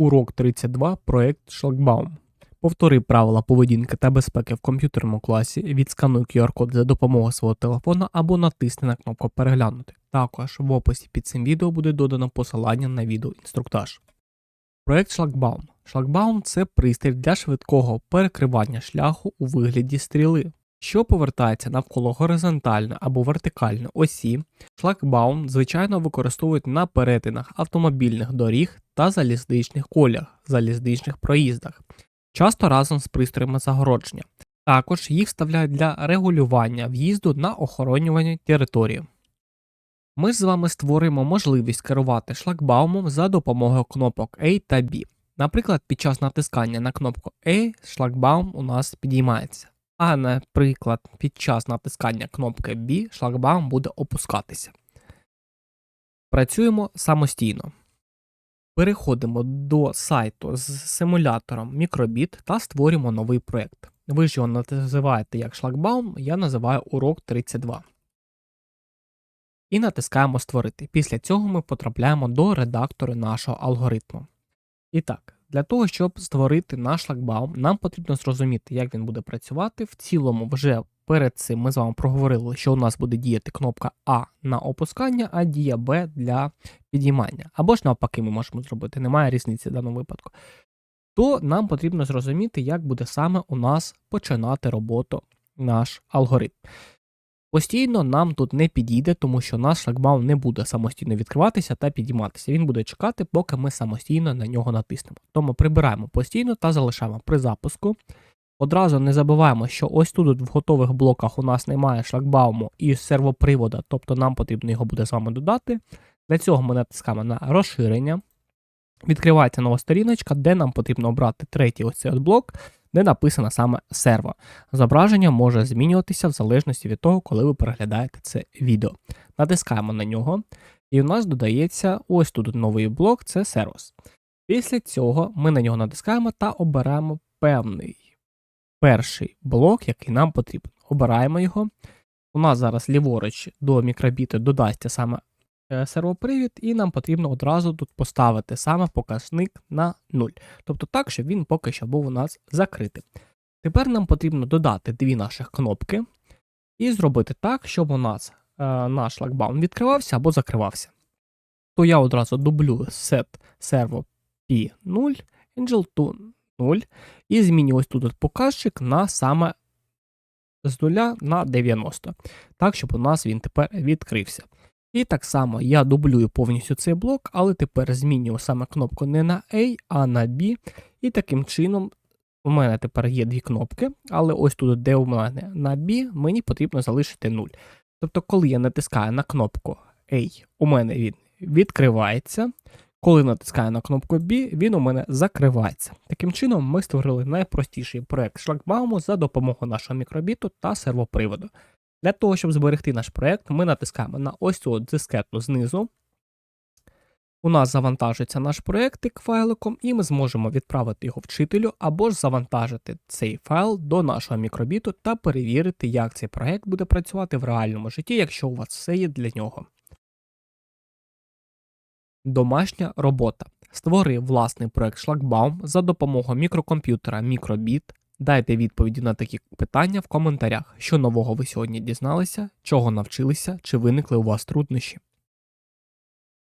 Урок 32. Проект Шлагбаум. Повтори правила поведінки та безпеки в комп'ютерному класі, відскануй QR-код за допомогою свого телефона або натисни на кнопку Переглянути. Також в описі під цим відео буде додано посилання на відеоінструктаж. Проект Шлагбаум. Шлагбаум це пристрій для швидкого перекривання шляху у вигляді стріли, що повертається навколо горизонтальної або вертикальної осі. Шлагбаум звичайно використовують на перетинах автомобільних доріг та залізничних колях, залізничних проїздах, часто разом з пристроями загородження. Також їх вставляють для регулювання в'їзду на охоронювані території. Ми з вами створимо можливість керувати шлагбаумом за допомогою кнопок A та B. Наприклад, під час натискання на кнопку A шлагбаум у нас підіймається. А, наприклад, під час натискання кнопки B шлагбаум буде опускатися. Працюємо самостійно. Переходимо до сайту з симулятором Microbit та створюємо новий проєкт. Ви ж його називаєте як шлагбаум, я називаю урок 32. І натискаємо Створити. Після цього ми потрапляємо до редактору нашого алгоритму. І так, для того, щоб створити наш шлагбаум, нам потрібно зрозуміти, як він буде працювати. В цілому, вже перед цим ми з вами проговорили, що у нас буде діяти кнопка А на опускання, а дія Б для підіймання. Або ж навпаки, ми можемо зробити, немає різниці в даному випадку. То нам потрібно зрозуміти, як буде саме у нас починати роботу наш алгоритм. Постійно нам тут не підійде, тому що наш шлагбаум не буде самостійно відкриватися та підійматися. Він буде чекати, поки ми самостійно на нього натиснемо. Тому прибираємо постійно та залишаємо при запуску. Одразу не забуваємо, що ось тут в готових блоках у нас немає шлагбауму і сервопривода, тобто нам потрібно його буде з вами додати. Для цього ми натискаємо на розширення. Відкривається нова сторіночка, де нам потрібно обрати третій ось цей от блок, де написано саме серво. Зображення може змінюватися в залежності від того, коли ви переглядаєте це відео. Натискаємо на нього, і у нас додається ось тут новий блок це сервіс. Після цього ми на нього натискаємо та обираємо певний перший блок, який нам потрібен. Обираємо його. У нас зараз ліворуч до мікробіту додасться саме сервопривід, і нам потрібно одразу тут поставити саме показник на 0. Тобто так, щоб він поки що був у нас закритий. Тепер нам потрібно додати дві наших кнопки і зробити так, щоб у нас е, наш шлагбаум відкривався або закривався. То я одразу дублю set servo p0 angel to 0 і зміню ось тут показчик на саме з 0 на 90. Так, щоб у нас він тепер відкрився. І так само я дублюю повністю цей блок, але тепер змінюю саме кнопку не на A, а на B. І таким чином у мене тепер є дві кнопки, але ось тут, де у мене на B, мені потрібно залишити 0. Тобто, коли я натискаю на кнопку A, у мене він відкривається. Коли натискаю на кнопку B, він у мене закривається. Таким чином, ми створили найпростіший проект шлагбауму за допомогою нашого мікробіту та сервоприводу. Для того, щоб зберегти наш проект, ми натискаємо на ось цю дискету знизу. У нас завантажується наш проєктик файликом, і ми зможемо відправити його вчителю або ж завантажити цей файл до нашого мікробіту та перевірити, як цей проект буде працювати в реальному житті, якщо у вас все є для нього. Домашня робота. Створи власний проект Шлагбаум за допомогою мікрокомп'ютера Microbit. Дайте відповіді на такі питання в коментарях, що нового ви сьогодні дізналися, чого навчилися, чи виникли у вас труднощі.